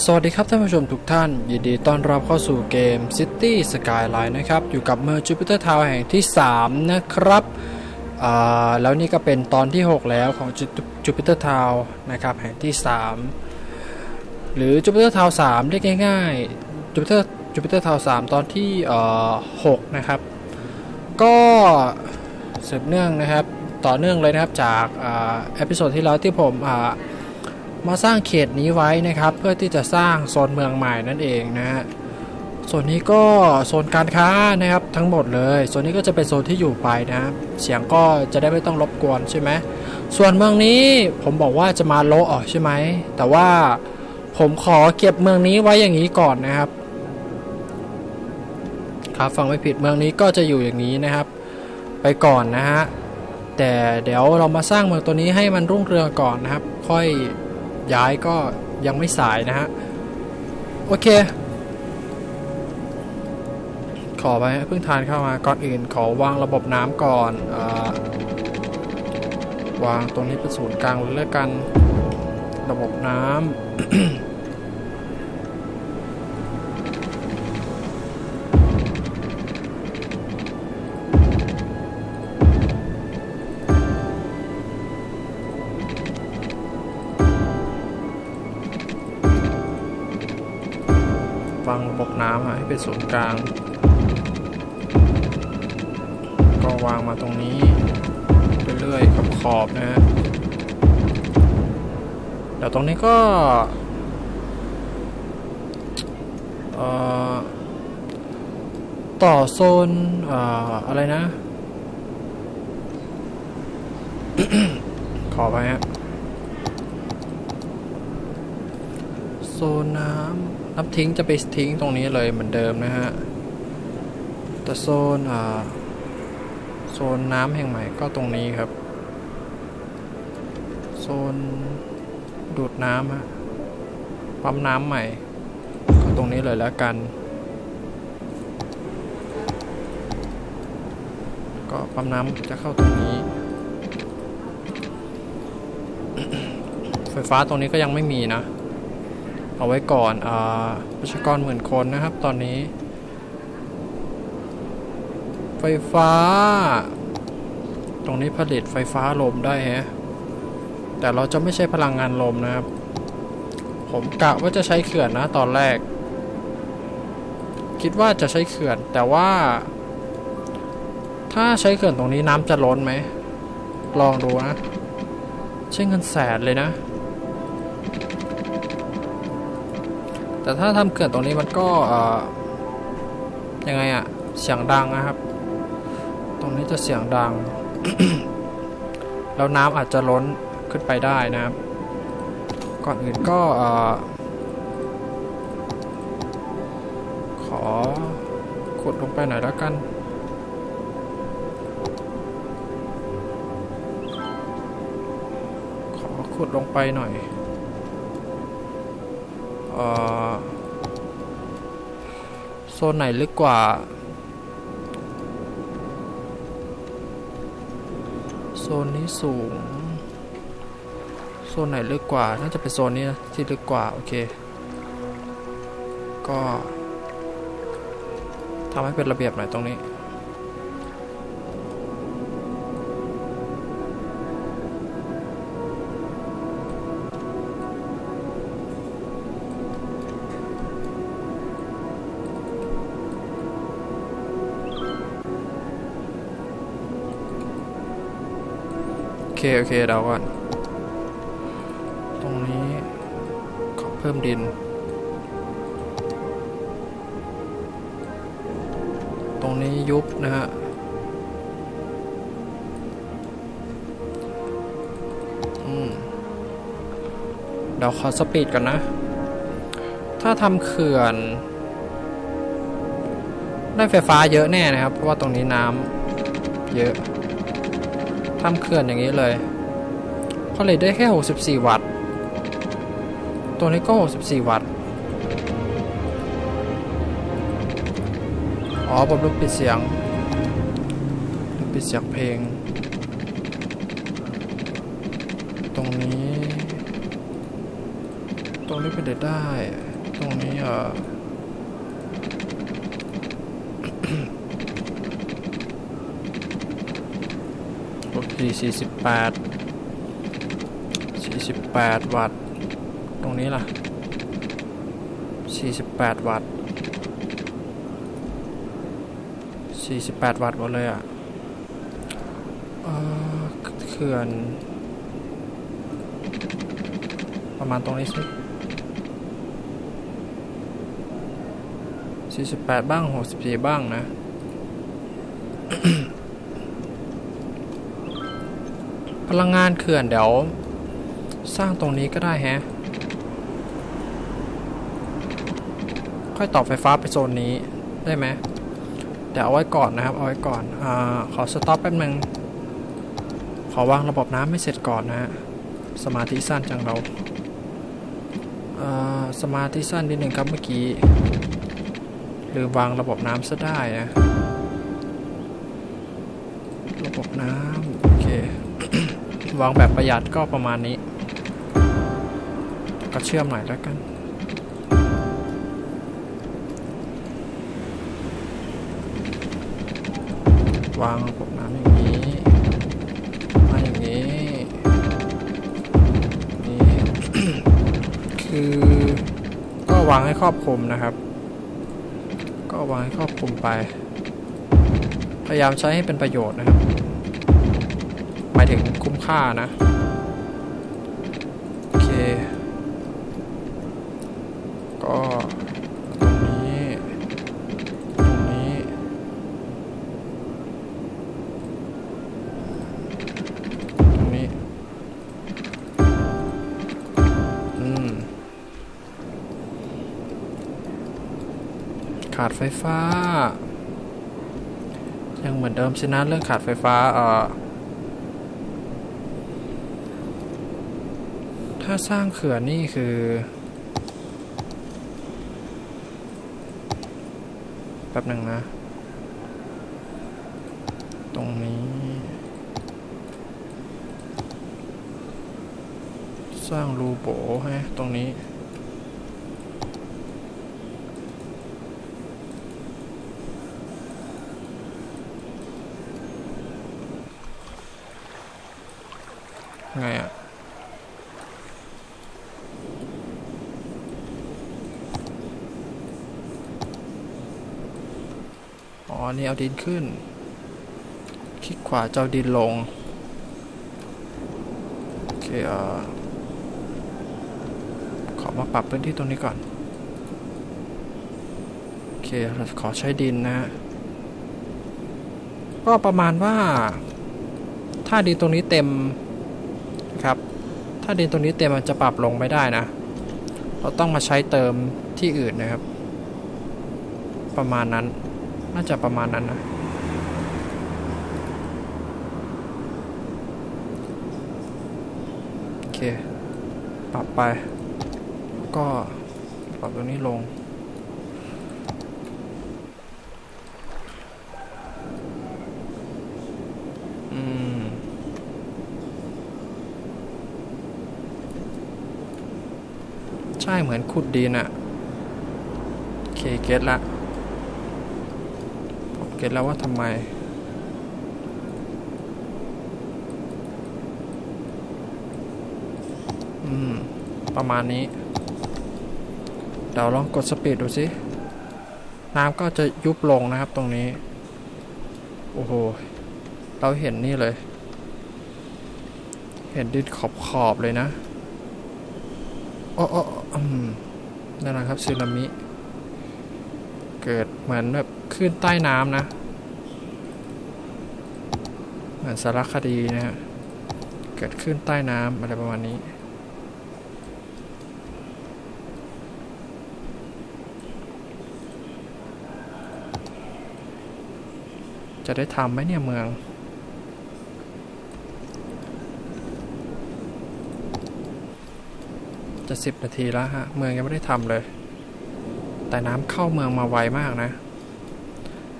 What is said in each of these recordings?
สวัสดีครับท่านผู้ชมทุกท่าน ยินดีต้อนรับเข้าสู่เกม City Skyline นะครับ อยู่กับเมือง Jupiter Town แห่งที่ 3 นะครับแล้วนี่ก็เป็นตอนที่ 6 แล้วของ Ju- Jupiter Town นะครับแห่งที่ 3 หรือ Jupiter Town 3เรียกง่ายๆ Jupiter Jupiter Town 3ตอนที่เอ่อ6นะครับ ก็สืบเนื่องนะครับ ต่อเนื่องเลยนะครับจากอ่าเอพิโซดที่แล้วที่ผมอ มาสร้างเขตนี้ไว้นะครับ เพื่อที่จะสร้างโซนเมืองใหม่นั่นเองนะฮะส่วนนี้ก็โซนการค้านะครับทั้งหมดเลย ส่วนนี้ก็จะเป็นโซนที่อยู่ไปนะครับเสียงก็จะได้ไม่ต้องรบกวนใช่ไหมส่วนเมืองนี้ผมบอกว่าจะมาโลออกใช่ไหมแต่ว่าผมขอเก็บเมืองนี้ไว้อย่างนี้ก่อนนะครับ ครับฟังไม่ผิดเมืองนี้ก็จะอยู่อย่างนี้นะครับ ไปก่อนนะฮะแต่เดี๋ยวเรามาสร้างเมืองตัวนี้ให้มันรุ่งเรืองก่อนนะครับ ค่อย ย้ายก็ยังไม่สายนะฮะ โอเค ขอไปเพิ่งทานเข้ามาก่อนอื่น ขอวางระบบน้ำก่อนอวางตรงนี้เป็นศูนย์กลางเลยแล้วกัน ระบบน้ำ วางระบบน้ำให้เป็นศูนย์กลาง ก็วางมาตรงนี้ เรื่อยๆกับขอบนะฮะเดี๋ยวตรงนี้ก็เอ่อต่อโซนเอ่ออะไรนะ ขอไปฮะโซนน้ำ น้ำทิ้งจะไปทิ้งตรงนี้เลยเหมือนเดิมนะฮะ แต่โซนอ่าโซนน้ำแห่งใหม่ก็ตรงนี้ครับ โซนดูดน้ำฮะปั๊มน้ำใหม่ ก็ตรงนี้เลยแล้วกัน ก็ปั๊มน้ำจะเข้าตรงนี้ ไฟฟ้าตรงนี้ก็ยังไม่มีนะ เอาไว้ก่อนอประชากรหมื่นคนนะครับตอนนี้ ไฟฟ้า ตรงนี้ผลิตไฟฟ้าลมได้ฮะแต่เราจะไม่ใช้พลังงานลมนะครับ ผมกะว่าจะใช้เขื่อนนะตอนแรก คิดว่าจะใช้เขื่อน แต่ว่า ถ้าใช้เขื่อนตรงนี้น้ำจะล้นไหมลองดูนะใช้เงินแสนเลยนะ แต่ถ้าทำเขื่อนตรงนี้มันก็ยังไงอะเสียงดังนะครับ ตรงนี้จะเสียงดัง แล้วน้ำอาจจะล้นขึ้นไปได้นะครับ ก่อนอื่นก็ขอขุดลงไปหน่อยแล้วกันขอขุดลงไปหน่อย โซนไหนลึกกว่า โซนนี้สูง โซนไหนลึกกว่า น่าจะเป็นโซนนี้นะที่ลึกกว่า โอเค ก็ทำให้เป็นระเบียบหน่อยตรงนี้ เคโอเคเดาก่อน ตรงนี้ขอเพิ่มดิน ตรงนี้ยุบนะฮะ อืมเดี๋ยวขอสปีดก่อนนะ ถ้าทำเขื่อนได้ไฟฟ้าเยอะแน่นะครับ เพราะว่าตรงนี้น้ำเยอะ ทำเขื่อนอย่างนี้เลยผลิตได้แค่ 64 วัตต์ ตัวนี้ก็ 64 วัตต์ อ๋อผมลืมปิดเสียงลืมปิดเสียงเพลง ตรงนี้ ตรงนี้เป็นเด็ดได้ ตรงนี้เอ่อ โอเคสี่สิบแปดสี่สิบแปดวัตต์ ตรงนี้ล่ะสี่สิบแปดวัตต์สี่สิบแปดวัตต์หมดเลยอะเอ่อเขื่อน ประมาณตรงนี้สิสี่สิบแปดบ้างหกสิบสี่บ้างนะ ลังงานเขื่อนเดี๋ยว สร้างตรงนี้ก็ได้แฮะ ค่อยต่อไฟฟ้าไปโซนนี้ได้ไหมเดี๋ยวเอาไว้ก่อนนะครับ เอาไว้ก่อนอาขอสต็อปแป๊บนึง ขอวางระบบน้ำไม่เสร็จก่อนนะฮะ สมาธิสั้นจังเราอ่าสมาธิสั้นนิดหนึ่งครับเมื่อกี้ลืมวางระบบน้ำซะได้นะ ระบบน้ำ วางแบบประหยัดก็ประมาณนี้ ก็เชื่อมหน่อยแล้วกันวางระบบน้ำอย่างนี้มาอย่างนี้นี่คือก็วางให้ครอบคลุมนะครับ ก็วางให้ครอบคลุมไป พยายามใช้ให้เป็นประโยชน์นะครับ หมายถึงคุ้มค่านะ โอเค ก็ตรงนี้ ตรงนี้ ตรงนี้ อืม ขาดไฟฟ้า ยังเหมือนเดิมสินะเรื่องขาดไฟฟ้า เอ่อ ถ้าสร้างเขื่อนนี่คือ แป๊บหนึ่งนะ ตรงนี้ สร้างรูโบฮะตรงนี้ไงอะ อนี่เอาดินขึ้น คลิกขวาเจ้าดินลง โอเคเอ่อขอมาปรับพื้นที่ตรงนี้ก่อน โอเคเราขอใช้ดินนะฮะก็ประมาณว่า ถ้าดินตรงนี้เต็มครับ ถ้าดินตรงนี้เต็มมันจะปรับลงไม่ได้นะ เราต้องมาใช้เติมที่อื่นนะครับ ประมาณนั้น น่าจะประมาณนั้นนะโอเค ปรับไป ก็ปรับตรงนี้ลง อืม ใช่เหมือนขุดดินอะโอเค เก็ตละ ก็ตแล้วว่าทำไม อืม ประมาณนี้เดี๋ยวลองกดสปีดดูสิ น้ำก็จะยุบลงนะครับตรงนี้ โอ้โห เราเห็นนี่เลย เห็นดินขอบขอบๆเลยนะอ๋ออ๋ออืมนั่นนะครับสึนามิ เกิดเหมือนแบบขึ้นใต้น้ำนะ เหมือนสารคดีนะฮะ เกิดขึ้นใต้น้ำอะไรประมาณนี้ จะได้ทำไหมเนี่ยเมืองจะสิบนาทีแล้วฮะ เมืองยังไม่ได้ทำเลย แต่น้ำเข้าเมืองมาไวมากนะ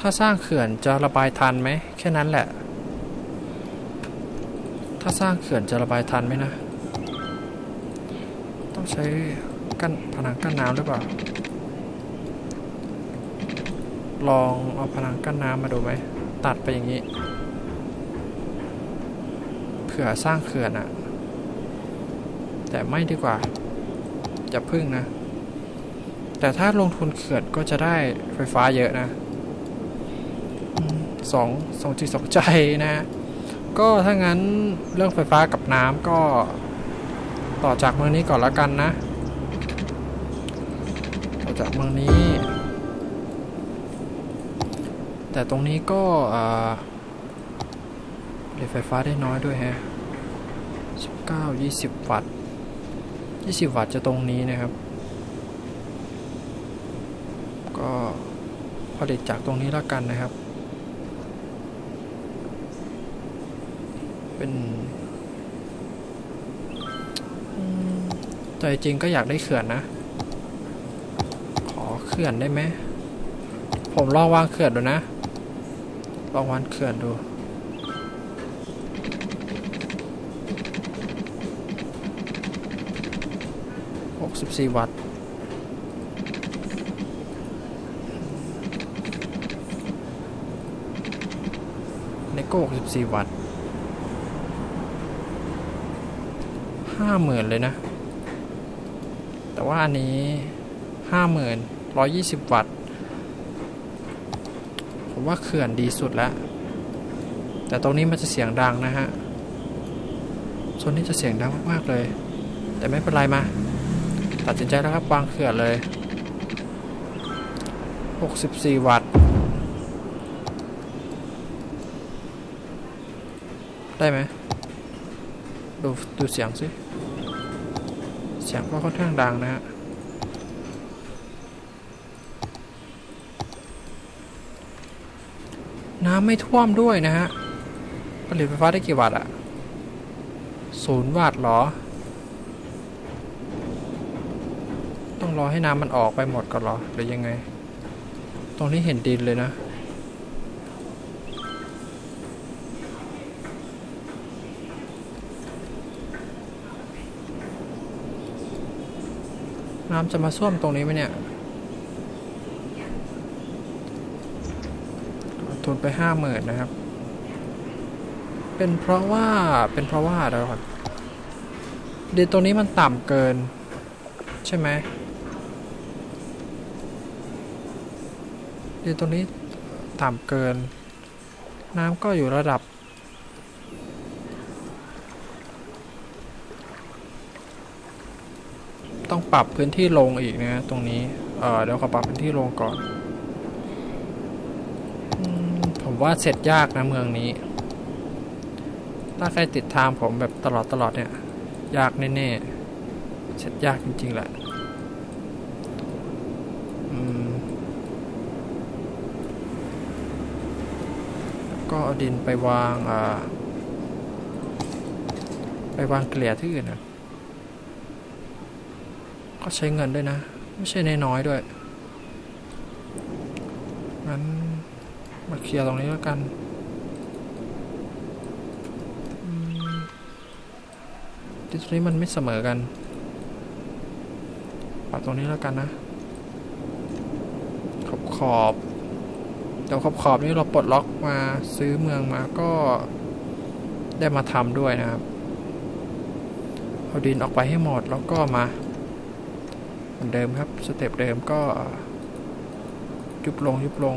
ถ้าสร้างเขื่อนจะระบายทันไหม แค่นั้นแหละ ถ้าสร้างเขื่อนจะระบายทันไหมนะ ต้องใช้กั้นพนังกั้นน้ำหรือเปล่า ลองเอาพนังกั้นน้ำมาดูไหม ตัดไปอย่างนี้ เผื่อสร้างเขื่อนอะแต่ไม่ดีกว่าจะพึ่งนะ แต่ถ้าลงทุนเขื่อนก็จะได้ไฟฟ้าเยอะนะสองสองจิตสองใจนะ ก็ถ้างั้นเรื่องไฟฟ้ากับน้ำก็ต่อจากเมืองนี้ก่อนล้วกันนะ ต่อจากเมืองนี้ แต่ตรงนี้ก็อ่าผลิตไฟฟ้าได้น้อยด้วยแฮะ19 20 วัตต์ 20 วัตต์จะตรงนี้นะครับ ก็ผลิตจากตรงนี้แล้วกันนะครับ เป็นอืมใจจริงก็อยากได้เขื่อนนะ ขอเขื่อนได้ไหม ผมลองวางเขื่อนดูนะ ลองวางเขื่อนดูหกสิบสี่วัตต์ ก็หกสิบสี่วัตต์ห้าหมื่นเลยนะ แต่ว่าอันนี้ห้าหมื่นร้อยยี่สิบวัตต์ ผมว่าเขื่อนดีสุดแล้ว แต่ตรงนี้มันจะเสียงดังนะฮะโซนนี้จะเสียงดังมากๆเลย แต่ไม่เป็นไรมา ตัดสินใจแล้วครับวางเขื่อนเลย 64 วัตต์ ได้ไหมดูดูเสียงสิ เสียงก็ค่อนข้างดังนะฮะ น้ำไม่ท่วมด้วยนะฮะ ผลิตไฟฟ้าได้กี่วัตต์อะศูนย์วัตต์เหรอ ต้องรอให้น้ำมันออกไปหมดก่อนเหรอ หรือยังไง ตรงนี้เห็นดินเลยนะ น้ำจะมาท่วมตรงนี้ไหมเนี่ยทุนไปห้าหมื่นนะครับ เป็นเพราะว่า เป็นเพราะว่าเดี๋ยวก่อนดินตรงนี้มันต่ำเกิน ใช่ไหมดินตรงนี้ต่ำเกิน น้ำก็อยู่ระดับ ต้องปรับพื้นที่ลงอีกนะตรงนี้เออเดี๋ยวขอปรับพื้นที่ลงก่อน ผมว่าเสร็จยากนะเมืองนี้ ถ้าใครติดตามผมแบบตลอดตลอดเนี่ย ยากแน่ๆ เสร็จยากจริงๆแหละก็เอาดินไปวาง ไปวางเกลี่ยที่อื่นนะ ก็ใช้เงินด้วยนะ ไม่ใช่นน้อยๆด้วย งั้นมาเคลียร์ตรงนี้แล้วกันที่ตรงนี้มันไม่เสมอกันปรับตรงนี้แล้วกันนะ ขอบขอบเดี๋ยวขอบขอบนี้เราปลดล็อกมาซื้อเมืองมาก็ได้มาทำด้วยนะครับ เอาดินออกไปให้หมดแล้วก็มา มือนเดิมครับ สเต็ปเดิมก็ยุบลงยุบลง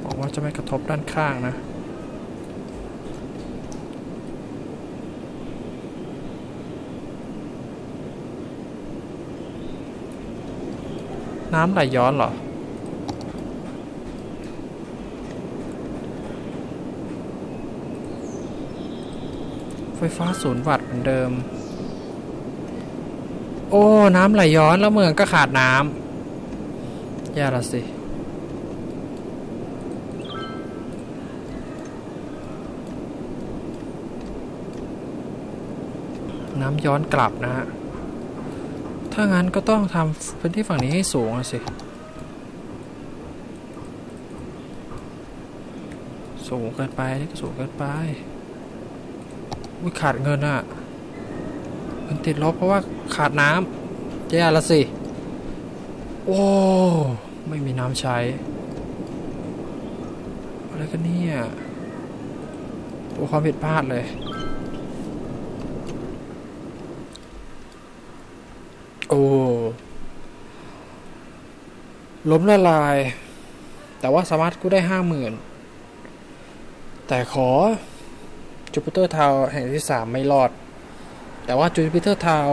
หวังว่าจะไม่กระทบด้านข้างนะ น้ำไหลย้อนเหรอ ไฟฟ้าศูนย์วัตต์เหมือนเดิม โอ้ น้ำไหลย้อนแล้วเมืองก็ขาดน้ำย่ละสิน้ำย้อนกลับนะฮะ ถ้างั้นก็ต้องทำพื้นที่ฝั่งนี้ให้สูงสิ สูงเกินไปนี่ก็สูงเกินไปวิขาดเงินอะเงินติดลบเพราะว่าขาดน้ำแย่ละสิ โอ้ ไม่มีน้ำใช้ อะไรกันเนี่ยตัวความผิดพลาดเลย โอ้ล้มละลาย แต่ว่าสามารถกู้ได้ห้าหมื่นแต่ขอจูปิเตอร์ทาวแห่งที่สามไม่รอด แต่ว่าจูปิเตอร์ทาว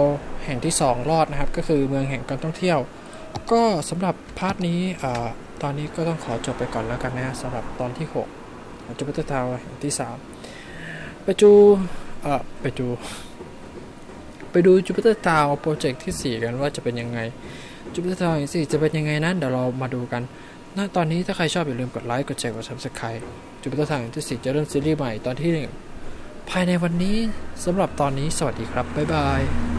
แห่งที่สองรอดนะครับ ก็คือเมืองแห่งการท่องเที่ยว ก็สำหรับพาร์ทนี้อตอนนี้ก็ต้องขอจบไปก่อนแล้วกันนะฮะสำหรับตอนที่6จูปิเตอร์ทาวแห่งที่ 3 ไปจูเอ่อไปดู ไปดูจูปิเตอร์ทาวโปรเจกต์ที่ 4 กันว่าจะเป็นยังไงจูปิเตอร์ทาวแห่งที่4จะเป็นยังไงนั้นเดี๋ยวเรามาดูกันณตอนนี้ถ้าใครชอบอย่าลืมกดไลค์กดแชร์กด subscribe จูปิเตอร์ทาวแห่งที่ 4 จะเริ่มซีรีส์ใหม่ตอนที่ 1 ภายในวันนี้สำหรับตอนนี้สวัสดีครับบ๊ายบาย